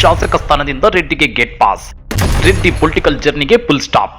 ಶಾಸಕ ಸ್ಥಾನದಿಂದ ರೆಡ್ಡಿಗೆ ಗೇಟ್ ಪಾಸ್ ರೆಡ್ಡಿ ಪೊಲಿಟಿಕಲ್ ಜರ್ನಿಗೆ ಫುಲ್ ಸ್ಟಾಪ್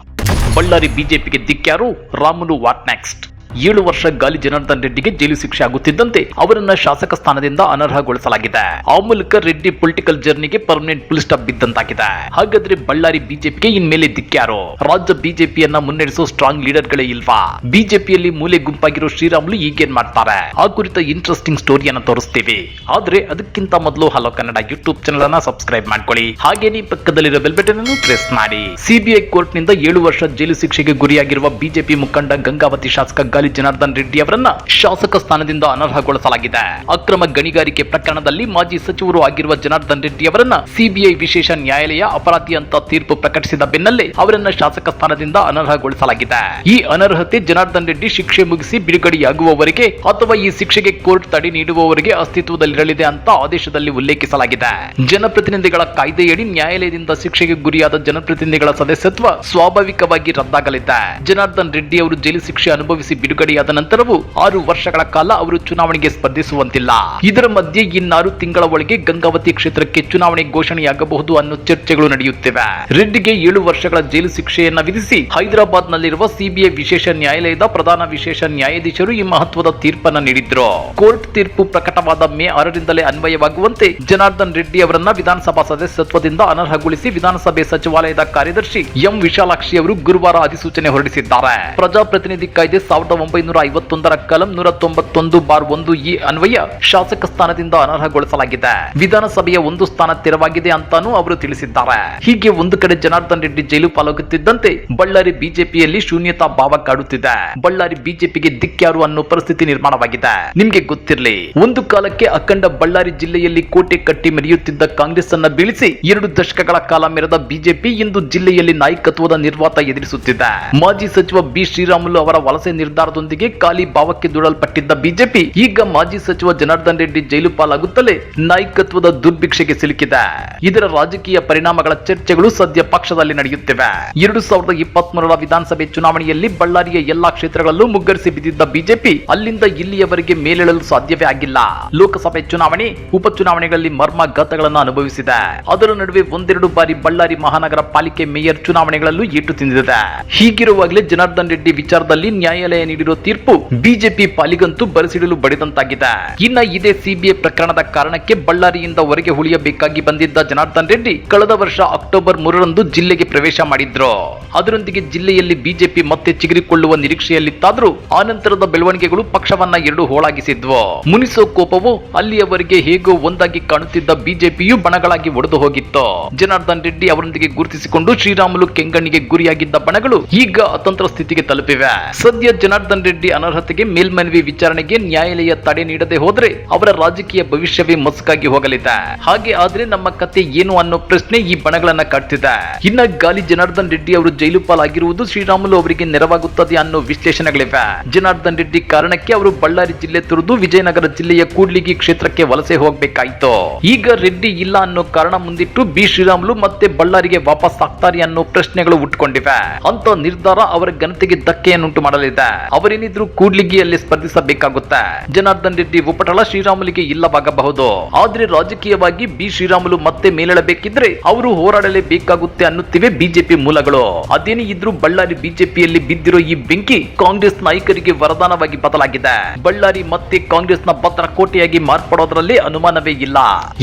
ಬಳ್ಳಾರಿ ಬಿಜೆಪಿಗೆ ದಿಕ್ಕ್ಯಾರು ರಾಮುಲು ವಾಟ್ ನೆಕ್ಸ್ಟ್ ಏಳು ವರ್ಷ ಗಾಲಿ ಜನಾರ್ದನ್ ರೆಡ್ಡಿಗೆ ಜೈಲು ಶಿಕ್ಷೆ ಆಗುತ್ತಿದ್ದಂತೆ ಅವರನ್ನ ಶಾಸಕ ಸ್ಥಾನದಿಂದ ಅನರ್ಹಗೊಳಿಸಲಾಗಿದೆ. ಆ ಮೂಲಕ ರೆಡ್ಡಿ ಪೊಲಿಟಿಕಲ್ ಜರ್ನಿಗೆ ಪರ್ಮನೆಂಟ್ ಫುಲ್ ಸ್ಟಾಪ್ ಬಿದ್ದಂತಾಗಿದೆ. ಹಾಗಾದ್ರೆ ಬಳ್ಳಾರಿ ಬಿಜೆಪಿಗೆ ಇನ್ಮೇಲೆ ದಿಕ್ಕ್ಯಾರು ರಾಜ್ಯ ಬಿಜೆಪಿಯನ್ನ ಮುನ್ನಡೆಸೋ ಸ್ಟ್ರಾಂಗ್ ಲೀಡರ್ಗಳೇ ಇಲ್ವಾ? ಬಿಜೆಪಿಯಲ್ಲಿ ಮೂಲೆ ಗುಂಪಾಗಿರೋ ಶ್ರೀರಾಮುಲು ಈಗೇನ್ ಮಾಡ್ತಾರೆ? ಆ ಕುರಿತ ಇಂಟ್ರೆಸ್ಟಿಂಗ್ ಸ್ಟೋರಿಯನ್ನ ತೋರಿಸ್ತೀವಿ. ಆದ್ರೆ ಅದಕ್ಕಿಂತ ಮೊದಲು ಹಲೋ ಕನ್ನಡ ಯೂಟ್ಯೂಬ್ ಚಾನಲ್ ಅನ್ನ ಸಬ್ಸ್ಕ್ರೈಬ್ ಮಾಡ್ಕೊಳ್ಳಿ. ಹಾಗೇನೇ ಪಕ್ಕದಲ್ಲಿರೋ ಬೆಲ್ ಬಟನ್ ಅನ್ನು ಪ್ರೆಸ್ ಮಾಡಿ. ಸಿಬಿಐ ಕೋರ್ಟ್ನಿಂದ ಏಳು ವರ್ಷ ಜೈಲು ಶಿಕ್ಷೆಗೆ ಗುರಿಯಾಗಿರುವ ಬಿಜೆಪಿ ಮುಖಂಡ ಗಂಗಾವತಿ ಶಾಸಕ ಗಾಲಿ ಜನಾರ್ದನ್ ರೆಡ್ಡಿ ಅವರನ್ನ ಶಾಸಕ ಸ್ಥಾನದಿಂದ ಅನರ್ಹಗೊಳಿಸಲಾಗಿದೆ. ಅಕ್ರಮ ಗಣಿಗಾರಿಕೆ ಪ್ರಕರಣದಲ್ಲಿ ಮಾಜಿ ಸಚಿವರು ಆಗಿರುವ ಜನಾರ್ದನ್ ರೆಡ್ಡಿ ಅವರನ್ನ ಸಿಬಿಐ ವಿಶೇಷ ನ್ಯಾಯಾಲಯ ಅಪರಾಧಿ ಅಂತ ತೀರ್ಪು ಪ್ರಕಟಿಸಿದ ಬೆನ್ನಲ್ಲೇ ಅವರನ್ನ ಶಾಸಕ ಸ್ಥಾನದಿಂದ ಅನರ್ಹಗೊಳಿಸಲಾಗಿದೆ. ಈ ಅನರ್ಹತೆ ಜನಾರ್ದನ್ ರೆಡ್ಡಿ ಶಿಕ್ಷೆ ಮುಗಿಸಿ ಬಿಡುಗಡೆಯಾಗುವವರೆಗೆ ಅಥವಾ ಈ ಶಿಕ್ಷೆಗೆ ಕೋರ್ಟ್ ತಡೆ ನೀಡುವವರೆಗೆ ಅಸ್ತಿತ್ವದಲ್ಲಿರಲಿದೆ ಅಂತ ಆದೇಶದಲ್ಲಿ ಉಲ್ಲೇಖಿಸಲಾಗಿದೆ. ಜನಪ್ರತಿನಿಧಿಗಳ ಕಾಯ್ದೆಯಡಿ ನ್ಯಾಯಾಲಯದಿಂದ ಶಿಕ್ಷೆಗೆ ಗುರಿಯಾದ ಜನಪ್ರತಿನಿಧಿಗಳ ಸದಸ್ಯತ್ವ ಸ್ವಾಭಾವಿಕವಾಗಿ ರದ್ದಾಗಲಿದೆ. ಜನಾರ್ದನ್ ರೆಡ್ಡಿ ಅವರು ಜೈಲು ಶಿಕ್ಷೆ ಅನುಭವಿಸಿ ಬಿಡುಗಡೆಯಾದ ನಂತರವೂ ಆರು ವರ್ಷಗಳ ಕಾಲ ಅವರು ಚುನಾವಣೆಗೆ ಸ್ಪರ್ಧಿಸುವಂತಿಲ್ಲ. ಇದರ ಮಧ್ಯೆ ಇನ್ನಾರು ತಿಂಗಳ ಒಳಗೆ ಗಂಗಾವತಿ ಕ್ಷೇತ್ರಕ್ಕೆ ಚುನಾವಣೆ ಘೋಷಣೆಯಾಗಬಹುದು ಅನ್ನೋ ಚರ್ಚೆಗಳು ನಡೆಯುತ್ತಿವೆ. ರೆಡ್ಡಿಗೆ ಏಳು ವರ್ಷಗಳ ಜೈಲು ಶಿಕ್ಷೆಯನ್ನ ವಿಧಿಸಿ ಹೈದರಾಬಾದ್ ನಲ್ಲಿರುವ ಸಿಬಿಐ ವಿಶೇಷ ನ್ಯಾಯಾಲಯದ ಪ್ರಧಾನ ವಿಶೇಷ ನ್ಯಾಯಾಧೀಶರು ಈ ಮಹತ್ವದ ತೀರ್ಪನ್ನ ನೀಡಿದ್ರು. ಕೋರ್ಟ್ ತೀರ್ಪು ಪ್ರಕಟವಾದ ಮೇ ಆರರಿಂದಲೇ ಅನ್ವಯವಾಗುವಂತೆ ಜನಾರ್ದನ್ ರೆಡ್ಡಿ ಅವರನ್ನ ವಿಧಾನಸಭಾ ಸದಸ್ಯತ್ವದಿಂದ ಅನರ್ಹಗೊಳಿಸಿ ವಿಧಾನಸಭೆ ಸಚಿವಾಲಯದ ಕಾರ್ಯದರ್ಶಿ ಎಂ ವಿಶಾಲಾಕ್ಷಿ ಅವರು ಗುರುವಾರ ಅಧಿಸೂಚನೆ ಹೊರಡಿಸಿದ್ದಾರೆ. ಪ್ರಜಾಪ್ರತಿನಿಧಿ ಕಾಯ್ದೆ ಸಾವಿರದ ಒಂಬೈನೂರ ಕಲಂ ನೂರ ತೊಂಬತ್ತೊಂದು ಬಾರ್ ಒಂದು ಈ ಅನ್ವಯ ಶಾಸಕ ಸ್ಥಾನದಿಂದ ಅನರ್ಹಗೊಳಿಸಲಾಗಿದೆ. ವಿಧಾನಸಭೆಯ ಒಂದು ಸ್ಥಾನ ತೆರವಾಗಿದೆ ಅಂತಾನೂ ಅವರು ತಿಳಿಸಿದ್ದಾರೆ. ಹೀಗೆ ಒಂದು ಕಡೆ ಜನಾರ್ದನ್ ರೆಡ್ಡಿ ಜೈಲು ಪಾಲಾಗುತ್ತಿದ್ದಂತೆ ಬಳ್ಳಾರಿ ಬಿಜೆಪಿಯಲ್ಲಿ ಶೂನ್ಯತಾ ಭಾವ ಕಾಡುತ್ತಿದೆ. ಬಳ್ಳಾರಿ ಬಿಜೆಪಿಗೆ ದಿಕ್ಕ್ಯಾರು ಅನ್ನೋ ಪರಿಸ್ಥಿತಿ ನಿರ್ಮಾಣವಾಗಿದೆ. ನಿಮ್ಗೆ ಗೊತ್ತಿರಲಿ, ಒಂದು ಕಾಲಕ್ಕೆ ಅಖಂಡ ಬಳ್ಳಾರಿ ಜಿಲ್ಲೆಯಲ್ಲಿ ಕೋಟೆ ಕಟ್ಟಿ ಮೆರೆಯುತ್ತಿದ್ದ ಕಾಂಗ್ರೆಸ್ ಅನ್ನ ಬೀಳಿಸಿ ಎರಡು ದಶಕಗಳ ಕಾಲ ಮೆರೆದ ಬಿಜೆಪಿ ಇಂದು ಜಿಲ್ಲೆಯಲ್ಲಿ ನಾಯಕತ್ವದ ನಿರ್ವಾತ ಎದುರಿಸುತ್ತಿದೆ. ಮಾಜಿ ಸಚಿವ ಬಿ ಶ್ರೀರಾಮುಲು ಅವರ ವಲಸೆ ನಿರ್ಧಾರದೊಂದಿಗೆ ಖಾಲಿ ಭಾವಕ್ಕೆ ದೂಡಲ್ಪಟ್ಟಿದ್ದ ಬಿಜೆಪಿ ಈಗ ಮಾಜಿ ಸಚಿವ ಜನಾರ್ದನ್ ರೆಡ್ಡಿ ಜೈಲು ಪಾಲಾಗುತ್ತಲೇ ನಾಯಕತ್ವದ ದುರ್ಭಿಕ್ಷೆಗೆ ಸಿಲುಕಿದೆ. ಇದರ ರಾಜಕೀಯ ಪರಿಣಾಮಗಳ ಚರ್ಚೆಗಳು ಸದ್ಯ ಪಕ್ಷದಲ್ಲಿ ನಡೆಯುತ್ತಿವೆ. ಎರಡು ಸಾವಿರದ ಇಪ್ಪತ್ಮೂರರ ವಿಧಾನಸಭೆ ಚುನಾವಣೆಯಲ್ಲಿ ಬಳ್ಳಾರಿಯ ಎಲ್ಲಾ ಕ್ಷೇತ್ರಗಳಲ್ಲೂ ಮುಗ್ಗರಿಸಿ ಬಿದ್ದಿದ್ದ ಬಿಜೆಪಿ ಅಲ್ಲಿಂದ ಇಲ್ಲಿಯವರೆಗೆ ಮೇಲೇಳಲು ಸಾಧ್ಯವೇ ಆಗಿಲ್ಲ. ಲೋಕಸಭೆ ಚುನಾವಣೆ, ಉಪಚುನಾವಣೆಗಳಲ್ಲಿ ಮರ್ಮಾಘಾತಗಳನ್ನು ಅನುಭವಿಸಿದೆ. ಅದರ ನಡುವೆ ಒಂದೆರಡು ಬಾರಿ ಬಳ್ಳಾರಿ ಮಹಾನಗರ ಪಾಲಿಕೆ ಮೇಯರ್ ಚುನಾವಣೆಗಳಲ್ಲೂ ಏಟು ತಿಂದಿದೆ. ಹೀಗಿರುವಾಗಲೇ ಜನಾರ್ದನ್ ರೆಡ್ಡಿ ವಿಚಾರದಲ್ಲಿ ನ್ಯಾಯಾಲಯ ನೀಡಿರೋ ತೀರ್ಪು ಬಿಜೆಪಿ ಪಾಲಿಗಂತೂ ಬರಸಿಡಲು ಬಡಿದಂತಾಗಿದೆ. ಇನ್ನ ಇದೇ ಸಿಬಿಐ ಪ್ರಕರಣದ ಕಾರಣಕ್ಕೆ ಬಳ್ಳಾರಿಯಿಂದ ಹೊರಗೆ ಉಳಿಯಬೇಕಾಗಿ ಬಂದಿದ್ದ ಜನಾರ್ದನ್ ರೆಡ್ಡಿ ಕಳೆದ ವರ್ಷ ಅಕ್ಟೋಬರ್ ಮೂರರಂದು ಜಿಲ್ಲೆಗೆ ಪ್ರವೇಶ ಮಾಡಿದ್ರು. ಅದರೊಂದಿಗೆ ಜಿಲ್ಲೆಯಲ್ಲಿ ಬಿಜೆಪಿ ಮತ್ತೆ ಚಿಗುರಿಕೊಳ್ಳುವ ನಿರೀಕ್ಷೆಯಲ್ಲಿತ್ತಾದ್ರೂ ಆನಂತರದ ಬೆಳವಣಿಗೆಗಳು ಪಕ್ಷವನ್ನ ಎರಡು ಹೋಳಾಗಿಸಿದ್ವು. ಮುನಿಸೋ ಕೋಪವು ಅಲ್ಲಿಯವರೆಗೆ ಹೇಗೋ ಒಂದಾಗಿ ಕಾಣುತ್ತಿದ್ದ ಬಿಜೆಪಿಯು ಬಣಗಳಾಗಿ ಒಡೆದು ಹೋಗಿತ್ತು. ಜನಾರ್ದನ್ ರೆಡ್ಡಿ ಅವರೊಂದಿಗೆ ಗುರುತಿಸಿಕೊಂಡು ಶ್ರೀರಾಮುಲು ಕೆಂಗಣ್ಣಿಗೆ ಗುರಿಯಾಗಿದ್ದ ಬಣಗಳು ಈಗ ಅತಂತ್ರ ಸ್ಥಿತಿಗೆ ತಲುಪಿವೆ. ಸದ್ಯ ಜನಾರ್ದನ್ ರೆಡ್ಡಿ ಅನರ್ಹತೆಗೆ ಮೇಲ್ಮನವಿ ವಿಚಾರಣೆಗೆ ನ್ಯಾಯಾಲಯ ತಡೆ ನೀಡದೆ ಹೋದ್ರೆ ಅವರ ರಾಜಕೀಯ ಭವಿಷ್ಯವೇ ಮಸ್ಕಾಗಿ ಹೋಗಲಿದೆ. ಹಾಗೆ ಆದ್ರೆ ನಮ್ಮ ಕತೆ ಏನು ಅನ್ನೋ ಪ್ರಶ್ನೆ ಈ ಬಣಗಳನ್ನ ಕಾಡ್ತಿದೆ. ಇನ್ನ ಗಾಲಿ ಜನಾರ್ದನ್ ರೆಡ್ಡಿ ಅವರು ಜೈಲು ಪಾಲಾಗಿರುವುದು ಶ್ರೀರಾಮುಲು ಅವರಿಗೆ ನೆರವಾಗುತ್ತದೆ ಅನ್ನೋ ವಿಶ್ಲೇಷಣೆಗಳಿವೆ. ಜನಾರ್ದನ್ ರೆಡ್ಡಿ ಕಾರಣಕ್ಕೆ ಅವರು ಬಳ್ಳಾರಿ ಜಿಲ್ಲೆ ತುರಿದು ವಿಜಯನಗರ ಜಿಲ್ಲೆಯ ಕೂಡ್ಲಿಗಿ ಕ್ಷೇತ್ರಕ್ಕೆ ವಲಸೆ ಹೋಗ್ಬೇಕಾಯ್ತು. ಈಗ ರೆಡ್ಡಿ ಇಲ್ಲ ಅನ್ನೋ ಕಾರಣ ಮುಂದಿಟ್ಟು ಬಿ ಶ್ರೀರಾಮುಲು ಮತ್ತೆ ಬಳ್ಳಾರಿಗೆ ವಾಪಸ್ ಆಗ್ತಾರೆ ಅನ್ನೋ ಪ್ರಶ್ನೆಗಳು ಉಟ್ಕೊಂಡಿವೆ. ಅಂತ ನಿರ್ಧಾರ ಅವರ ಘನತೆಗೆ ಧಕ್ಕೆಯನ್ನುಂಟು ಮಾಡಲಿದೆ. ಅವರೇನಿದ್ರು ಕೂಡ್ಲಿಗಿಯಲ್ಲಿ ಸ್ಪರ್ಧಿಸಬೇಕಾಗುತ್ತೆ. ಜನಾರ್ದನ್ ರೆಡ್ಡಿ ಉಪಟಳ ಶ್ರೀರಾಮುಲಿಗೆ ಇಲ್ಲವಾಗಬಹುದು. ಆದ್ರೆ ರಾಜಕೀಯವಾಗಿ ಬಿ ಶ್ರೀರಾಮುಲು ಮತ್ತೆ ಮೇಲೇಳಬೇಕಿದ್ರೆ ಅವರು ಹೋರಾಡಲೇಬೇಕಾಗುತ್ತೆ ಅನ್ನುತ್ತಿವೆ ಬಿಜೆಪಿ ಮೂಲಗಳು. ಅದೇನೇ ಇದ್ರೂ ಬಳ್ಳಾರಿ ಬಿಜೆಪಿಯಲ್ಲಿ ಬಿದ್ದಿರೋ ಈ ಬೆಂಕಿ ಕಾಂಗ್ರೆಸ್ ನಾಯಕರಿಗೆ ವರದಾನವಾಗಿ ಬದಲಾಗಿದೆ. ಬಳ್ಳಾರಿ ಮತ್ತೆ ಕಾಂಗ್ರೆಸ್ನ ಪತ್ರ ಕೋಟೆಯಾಗಿ ಮಾರ್ಪಡೋದ್ರಲ್ಲಿ ಅನುಮಾನವೇ ಇಲ್ಲ.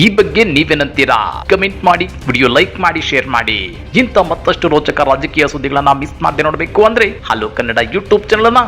ಈ ಬಗ್ಗೆ ನೀವೇನಂತೀರಾ? ಕಮೆಂಟ್ ಮಾಡಿ, ವಿಡಿಯೋ ಲೈಕ್ ಮಾಡಿ, ಶೇರ್ ಮಾಡಿ. ಇಂಥ ಮತ್ತಷ್ಟು ರೋಚಕ ರಾಜಕೀಯ ಸುದ್ದಿಗಳನ್ನ ಮಿಸ್ ಮಾಡದೆ ನೋಡಬೇಕು ಅಂದ್ರೆ hello Kannada YouTube channel